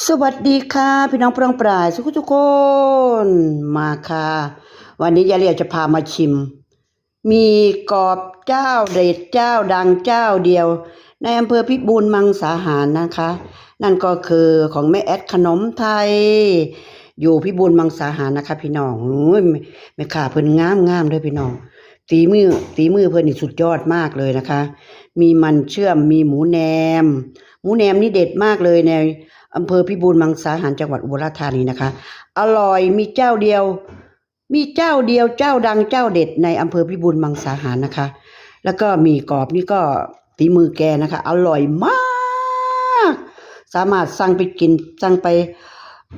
สวัสดีค่ะ พี่น้องปรองปรายสุขทุกคนมาค่ะ วันนี้ยายเรียจะพามาชิม มีกรอบเจ้าเด็ดเจ้าดังเจ้าเดียว ในอำเภอพิบูลมังสาหารนะคะ นั่นก็คือของแม่แอดขนมไทย อยู่พิบูลมังสาหารนะคะ พี่น้องอุ้ยแม่ขาเพิ่นงามงามด้วยพี่น้อง ตีมือตีมือเพิ่อนนี่สุดยอดมากเลยนะคะ มีมันเชื่อมมีหมูแหนม หมูแหนมนี่เด็ดมากเลยในอำเภอพิบูลมังสาหารจังหวัดอุบลราชธานีนะคะ อร่อยมีเจ้าเดียว มีเจ้าเดียวเจ้าดังเจ้าเด็ดในอำเภอพิบูลมังสาหารนะคะ แล้วก็มีกรอบนี่ก็ตีมือแกนะคะ อร่อยมาก สามารถสั่งไปกินสั่งไป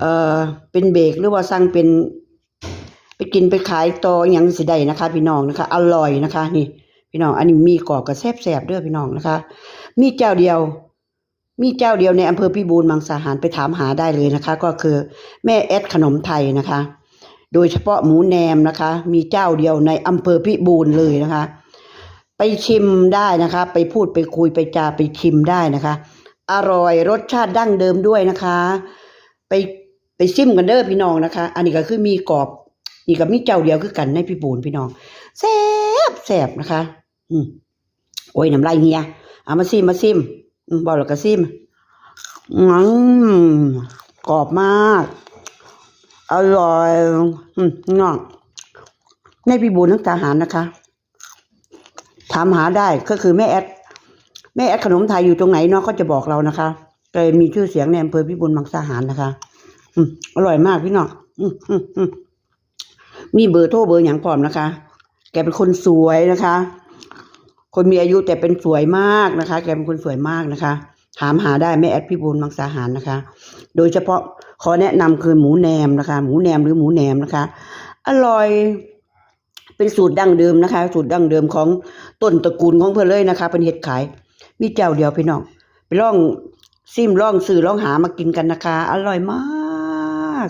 เอ่อเป็นเบรกหรือว่าสั่งเป็น ไปกินไปขายต่ออย่างสิได้นะคะ พี่น้องนะคะ อร่อยนะคะ นี่ พี่น้อง อันนี้มีกรอบกับแซ่บๆเด้อพี่น้องนะคะ มีเจ้าเดียว มีเจ้าเดียวในอำเภอพิบูลมังสาหารไปถามหาได้เลยนะคะ ก็คือแม่แอดขนมไทยนะคะ โดยเฉพาะหมูแหนมนะคะ มีเจ้าเดียวในอำเภอพิบูลเลยนะคะ ไปชิมได้นะคะ ไปพูดไปคุยไปจาไปชิมได้นะคะ อร่อยรสชาติดั้งเดิมด้วยนะคะ ไปไปซิมกันเด้อพี่น้องนะคะ อันนี้ก็คือมีกรอบ นี่ก็มีเจ้าเดียวคือกันในพิบูลพี่น้องแซบแซบนะคะ อืมโอ้ยน้ำลายเฮียเอามาซิมมาซิมบอกแล้วก็ซิมอืมกรอบมาก อร่อยอืมน้องในพิบูลนักทหารนะคะ ถามหาได้ก็คือแม่แอดแม่แอดขนมไทยอยู่ตรงไหนเนาะก็จะบอกเรานะคะแกมีชื่อเสียงในอำเภอพิบูลมังสาหารนะคะ อืมอร่อยมากพี่น้องอืมอืมอืม มีเบอร์โทรเบอร์อย่างพร้อมนะคะ แกเป็นคนสวยนะคะ คนมีอายุแต่เป็นสวยมากนะคะ แกเป็นคนสวยมากนะคะ ถามหาได้แม่แอดพิบูลมังสาหารนะคะ โดยเฉพาะขอแนะนำคือหมูแหนมนะคะ หมูแหนมหรือหมูแหนมนะคะ อร่อยเป็นสูตรดั้งเดิมนะคะ สูตรดั้งเดิมของต้นตระกูลของเพื่อนเลยนะคะ เป็นเห็ดขาย มีเจ้าเดียวพี่น้องไปล่องซิมล่องซื้อล่องหามากินกันนะคะ อร่อยมาก